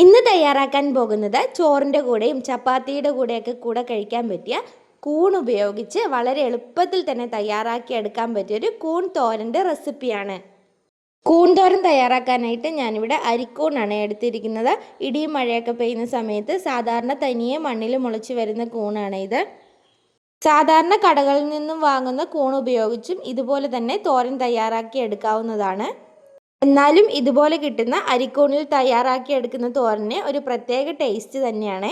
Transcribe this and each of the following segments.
ഇന്ന് തയ്യാറാക്കാൻ പോകുന്നത് ചോറിന്റെ കൂടെയും ചപ്പാത്തിയുടെ കൂടെയൊക്കെ കൂടെ കഴിക്കാൻ പറ്റിയ കൂൺ ഉപയോഗിച്ച് വളരെ എളുപ്പത്തിൽ തന്നെ തയ്യാറാക്കി എടുക്കാൻ പറ്റിയൊരു കൂൺ തോരന്റെ റെസിപ്പിയാണ്. കൂൺ തോരൻ തയ്യാറാക്കാനായിട്ട് ഞാനിവിടെ അരിക്കൂണാണ് എടുത്തിരിക്കുന്നത്. ഇടിയും മഴയൊക്കെ പെയ്യുന്ന സമയത്ത് സാധാരണ തനിയെ മണ്ണിൽ മുളച്ച് വരുന്ന കൂണാണ് ഇത്. സാധാരണ കടകളിൽ നിന്നും വാങ്ങുന്ന കൂൺ ഉപയോഗിച്ചും ഇതുപോലെ തന്നെ തോരൻ തയ്യാറാക്കി എടുക്കാവുന്നതാണ്. എന്നാലും ഇതുപോലെ കിട്ടുന്ന അരിക്കൂണിൽ തയ്യാറാക്കി എടുക്കുന്ന തോരന് ഒരു പ്രത്യേക ടേസ്റ്റ് തന്നെയാണ്.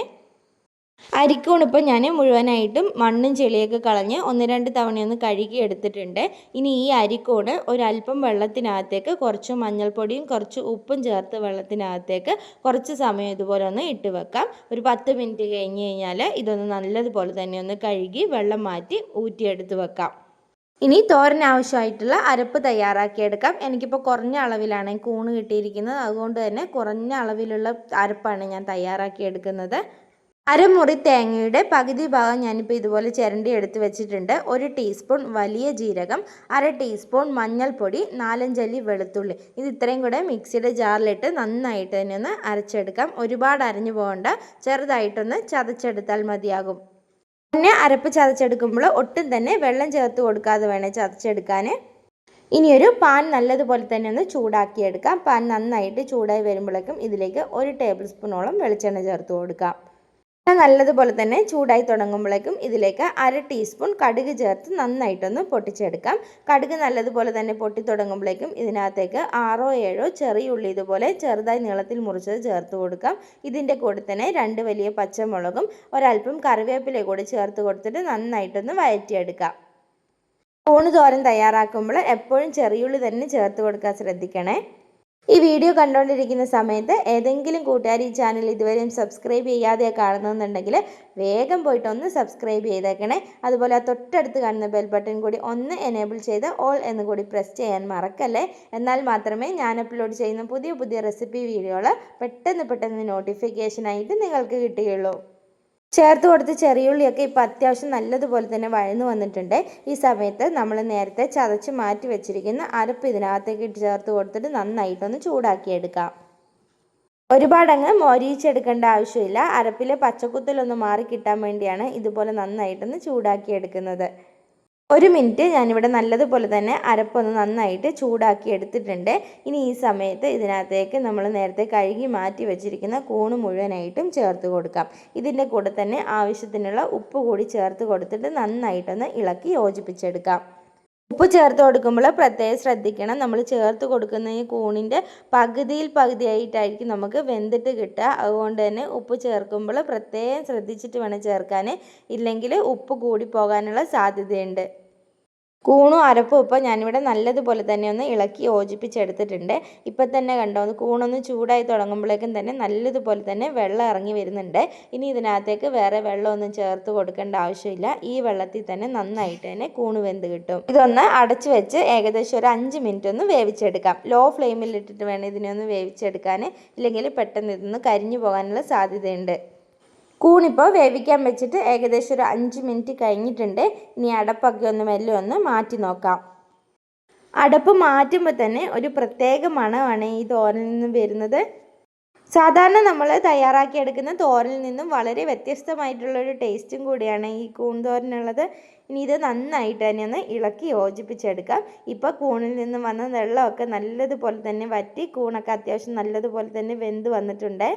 അരിക്കൂൺ ഇപ്പോൾ ഞാൻ മുഴുവനായിട്ടും മണ്ണും ചെളിയൊക്കെ കളഞ്ഞ് ഒന്ന് രണ്ട് തവണയൊന്ന് കഴുകി എടുത്തിട്ടുണ്ട്. ഇനി ഈ അരിക്കൂണ് ഒരല്പം വെള്ളത്തിനകത്തേക്ക് കുറച്ച് മഞ്ഞൾപ്പൊടിയും കുറച്ച് ഉപ്പും ചേർത്ത് വെള്ളത്തിനകത്തേക്ക് കുറച്ച് സമയം ഇതുപോലെ ഒന്ന് ഇട്ട് വെക്കാം. ഒരു പത്ത് മിനിറ്റ് കഴിഞ്ഞ് കഴിഞ്ഞാൽ ഇതൊന്ന് നല്ലതുപോലെ തന്നെ ഒന്ന് കഴുകി വെള്ളം മാറ്റി ഊറ്റിയെടുത്ത് വെക്കാം. ഇനി തോരൻ ആവശ്യമായിട്ടുള്ള അരപ്പ് തയ്യാറാക്കിയെടുക്കാം. എനിക്കിപ്പോൾ കുറഞ്ഞ അളവിലാണ് കൂണ് കിട്ടിയിരിക്കുന്നത്. അതുകൊണ്ട് തന്നെ കുറഞ്ഞ അളവിലുള്ള അരപ്പാണ് ഞാൻ തയ്യാറാക്കിയെടുക്കുന്നത് അരമുറി തേങ്ങയുടെ പകുതി ഭാഗം ഞാനിപ്പോൾ ഇതുപോലെ ചിരണ്ടി എടുത്ത് വെച്ചിട്ടുണ്ട്. ഒരു ടീസ്പൂൺ വലിയ ജീരകം അര ടീസ്പൂൺ മഞ്ഞൾപ്പൊടി നാലഞ്ചല്ലി വെളുത്തുള്ളി. ഇത് ഇത്രയും കൂടെ മിക്സിയുടെ ജാറിലിട്ട് നന്നായിട്ട് തന്നെ ഒന്ന് അരച്ചെടുക്കാം. ഒരുപാട് അരഞ്ഞു പോകണ്ട. ചെറുതായിട്ടൊന്ന് ചതച്ചെടുത്താൽ മതിയാകും. പിന്നെ അരപ്പ് ചതച്ചെടുക്കുമ്പോൾ ഒട്ടും തന്നെ വെള്ളം ചേർത്ത് കൊടുക്കാതെ വേണേൽ ചതച്ചെടുക്കാൻ ഇനിയൊരു പാൻ നല്ലതുപോലെ തന്നെ ഒന്ന് ചൂടാക്കിയെടുക്കാം. പാൻ നന്നായിട്ട് ചൂടായി വരുമ്പോഴേക്കും ഇതിലേക്ക് ഒരു ടേബിൾ സ്പൂണോളം വെളിച്ചെണ്ണ ചേർത്ത് കൊടുക്കാം. നല്ലതുപോലെ തന്നെ ചൂടായി തുടങ്ങുമ്പോഴേക്കും ഇതിലേക്ക് അര ടീസ്പൂൺ കടുക് ചേർത്ത് നന്നായിട്ടൊന്ന് പൊട്ടിച്ചെടുക്കാം. കടുക് നല്ലതുപോലെ തന്നെ പൊട്ടി തുടങ്ങുമ്പോഴേക്കും ഇതിനകത്തേക്ക് ആറോ ഏഴോ ചെറിയ ഉള്ളി ഇതുപോലെ ചെറുതായി നീളത്തിൽ മുറിച്ചത് ചേർത്ത് കൊടുക്കാം. ഇതിന്റെ കൂടെ തന്നെ രണ്ട് വലിയ പച്ചമുളകും ഒരല്പം കറിവേപ്പില കൂടി ചേർത്ത് കൊടുത്തിട്ട് നന്നായിട്ടൊന്ന് വഴറ്റിയെടുക്കാം. ഊണ് തോരൻ തയ്യാറാക്കുമ്പോൾ എപ്പോഴും ചെറിയുള്ളി തന്നെ ചേർത്ത് കൊടുക്കാൻ ശ്രദ്ധിക്കണേ. ഈ വീഡിയോ കണ്ടുകൊണ്ടിരിക്കുന്ന സമയത്ത് ഏതെങ്കിലും കൂട്ടുകാർ ഈ ചാനൽ ഇതുവരെയും സബ്സ്ക്രൈബ് ചെയ്യാതെ കാണുന്നുണ്ടെങ്കിൽ വേഗം പോയിട്ട് ഒന്ന് സബ്സ്ക്രൈബ് ചെയ്തേക്കണേ. അതുപോലെ ആ തൊട്ടടുത്ത് കാണുന്ന ബെൽ ബട്ടൺ കൂടി ഒന്ന് എനേബിൾ ചെയ്ത് ഓൾ എന്ന് കൂടി പ്രസ് ചെയ്യാൻ മറക്കല്ലേ. എന്നാൽ മാത്രമേ ഞാൻ അപ്ലോഡ് ചെയ്യുന്ന പുതിയ പുതിയ റെസിപ്പി വീഡിയോകൾ പെട്ടെന്ന് പെട്ടെന്ന് നോട്ടിഫിക്കേഷനായിട്ട് നിങ്ങൾക്ക് കിട്ടുകയുള്ളൂ. ചേർത്ത് കൊടുത്ത് ചെറിയുള്ളിയൊക്കെ ഇപ്പോൾ അത്യാവശ്യം നല്ലതുപോലെ തന്നെ വഴന്നു വന്നിട്ടുണ്ട്. ഈ സമയത്ത് നമ്മൾ നേരത്തെ ചതച്ച് മാറ്റി വെച്ചിരിക്കുന്ന അരപ്പ് ഇതിനകത്തേക്ക് ഇട്ട് ചേർത്ത് കൊടുത്തിട്ട് നന്നായിട്ടൊന്ന് ചൂടാക്കിയെടുക്കാം. ഒരുപാടങ്ങ് മൊരിയിച്ചെടുക്കേണ്ട ആവശ്യമില്ല. അരപ്പിലെ പച്ചക്കുത്തലൊന്ന് മാറി കിട്ടാൻ വേണ്ടിയാണ് ഇതുപോലെ നന്നായിട്ടൊന്ന് ചൂടാക്കിയെടുക്കുന്നത്. ഒരു മിനിറ്റ് ഞാനിവിടെ നല്ലതുപോലെ തന്നെ അരപ്പൊന്ന് നന്നായിട്ട് ചൂടാക്കി എടുത്തിട്ടുണ്ട്. ഇനി ഈ സമയത്ത് ഇതിനകത്തേക്ക് നമ്മൾ നേരത്തെ കഴുകി മാറ്റി വെച്ചിരിക്കുന്ന കൂണ് മുഴുവനായിട്ടും ചേർത്ത് കൊടുക്കാം. ഇതിന്റെ കൂടെ തന്നെ ആവശ്യത്തിനുള്ള ഉപ്പ് കൂടി ചേർത്ത് കൊടുത്തിട്ട് നന്നായിട്ടൊന്ന് ഇളക്കി യോജിപ്പിച്ചെടുക്കാം. ഉപ്പ് ചേർത്ത് കൊടുക്കുമ്പോൾ പ്രത്യേകം ശ്രദ്ധിക്കണം. നമ്മൾ ചേർത്ത് കൊടുക്കുന്ന ഈ കൂണിന്റെ പകുതിയിൽ പകുതിയായിട്ടായിരിക്കും നമുക്ക് വെന്തിട്ട് കിട്ടുക. അതുകൊണ്ട് തന്നെ ഉപ്പ് ചേർക്കുമ്പോൾ പ്രത്യേകം ശ്രദ്ധിച്ചിട്ട് വേണം ചേർക്കാൻ. ഇല്ലെങ്കിൽ ഉപ്പ് കൂടി പോകാനുള്ള സാധ്യതയുണ്ട്. കൂണും അരപ്പും ഇപ്പോൾ ഞാനിവിടെ നല്ലതുപോലെ തന്നെ ഒന്ന് ഇളക്കി യോജിപ്പിച്ചെടുത്തിട്ടുണ്ട്. ഇപ്പം തന്നെ കണ്ടോ ഒന്ന് കൂണൊന്ന് ചൂടായി തുടങ്ങുമ്പോഴേക്കും തന്നെ നല്ലതുപോലെ തന്നെ വെള്ളം ഇറങ്ങി വരുന്നുണ്ട്. ഇനി ഇതിനകത്തേക്ക് വേറെ വെള്ളമൊന്നും ചേർത്ത് കൊടുക്കേണ്ട ആവശ്യമില്ല. ഈ വെള്ളത്തിൽ തന്നെ നന്നായിട്ട് തന്നെ കൂണ് വെന്ത് കിട്ടും. ഇതൊന്ന് അടച്ചു വെച്ച് ഏകദേശം ഒരു അഞ്ച് മിനിറ്റ് ഒന്ന് വേവിച്ചെടുക്കാം. ലോ ഫ്ലെയിമിൽ ഇട്ടിട്ട് വേണം ഇതിനെ ഒന്ന് വേവിച്ചെടുക്കാൻ. ഇല്ലെങ്കിൽ പെട്ടെന്ന് ഇതൊന്ന് കരിഞ്ഞു പോകാനുള്ള സാധ്യതയുണ്ട്. കൂണിപ്പോൾ വേവിക്കാൻ വെച്ചിട്ട് ഏകദേശം ഒരു അഞ്ച് മിനിറ്റ് കഴിഞ്ഞിട്ടുണ്ട്. ഇനി അടപ്പൊക്കെ ഒന്ന് മെല്ലെ ഒന്ന് മാറ്റി നോക്കാം. അടപ്പ് മാറ്റുമ്പോൾ തന്നെ ഒരു പ്രത്യേക മണമാണ് ഈ തോരനിൽ നിന്ന് വരുന്നത്. സാധാരണ നമ്മൾ തയ്യാറാക്കിയെടുക്കുന്ന തോരനിൽ നിന്നും വളരെ വ്യത്യസ്തമായിട്ടുള്ളൊരു ടേസ്റ്റും കൂടിയാണ് ഈ കൂൺ തോരനുള്ളത്. ഇനി ഇത് നന്നായിട്ട് തന്നെ ഒന്ന് ഇളക്കി യോജിപ്പിച്ചെടുക്കാം. ഇപ്പോൾ കൂണിൽ നിന്നും വന്ന വെള്ളമൊക്കെ നല്ലതുപോലെ തന്നെ വറ്റി കൂണൊക്കെ അത്യാവശ്യം നല്ലതുപോലെ തന്നെ വെന്ത് വന്നിട്ടുണ്ട്.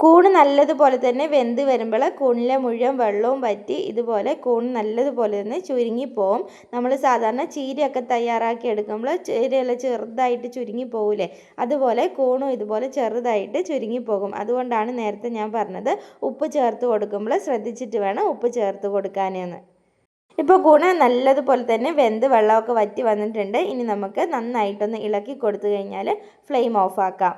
കൂണ് നല്ലതുപോലെ തന്നെ വെന്ത് വരുമ്പോൾ കൂണിലെ മുഴുവൻ വെള്ളവും വറ്റി ഇതുപോലെ കൂണ് നല്ലതുപോലെ തന്നെ ചുരുങ്ങിപ്പോവും നമ്മൾ സാധാരണ ചീരയൊക്കെ തയ്യാറാക്കി എടുക്കുമ്പോൾ ചീരയെല്ലാം ചെറുതായിട്ട് ചുരുങ്ങി പോകില്ലേ അതുപോലെ കൂണും ഇതുപോലെ ചെറുതായിട്ട് ചുരുങ്ങിപ്പോകും അതുകൊണ്ടാണ് നേരത്തെ ഞാൻ പറഞ്ഞത് ഉപ്പ് ചേർത്ത് കൊടുക്കുമ്പോൾ ശ്രദ്ധിച്ചിട്ട് വേണം ഉപ്പ് ചേർത്ത് കൊടുക്കാനെന്ന്. ഇപ്പോൾ കൂണ് നല്ലതുപോലെ തന്നെ വെന്ത് വെള്ളമൊക്കെ വറ്റി വന്നിട്ടുണ്ട്. ഇനി നമുക്ക് നന്നായിട്ടൊന്ന് ഇളക്കി കൊടുത്തു കഴിഞ്ഞാൽ ഫ്ലെയിം ഓഫാക്കാം.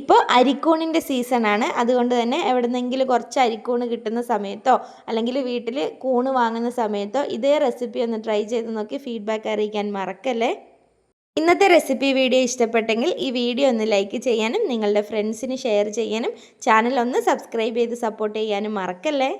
ഇപ്പോൾ അരിക്കൂണിന്റെ സീസണാണ് അതുകൊണ്ട് തന്നെ എവിടെന്നെങ്കിലും കുറച്ച് അരിക്കൂണ് കിട്ടുന്ന സമയത്തോ അല്ലെങ്കിൽ വീട്ടിൽ കൂണ് വാങ്ങുന്ന സമയത്തോ ഇതേ റെസിപ്പി ഒന്ന് ട്രൈ ചെയ്ത് നോക്കി ഫീഡ്ബാക്ക് അറിയിക്കാൻ മറക്കല്ലേ? ഇന്നത്തെ റെസിപ്പി വീഡിയോ ഇഷ്ടപ്പെട്ടെങ്കിൽ ഈ വീഡിയോ ഒന്ന് ലൈക്ക് ചെയ്യാനും നിങ്ങളുടെ ഫ്രണ്ട്സിന് ഷെയർ ചെയ്യാനും ചാനൽ ഒന്ന് സബ്സ്ക്രൈബ് ചെയ്ത് സപ്പോർട്ട് ചെയ്യാനും മറക്കല്ലേ?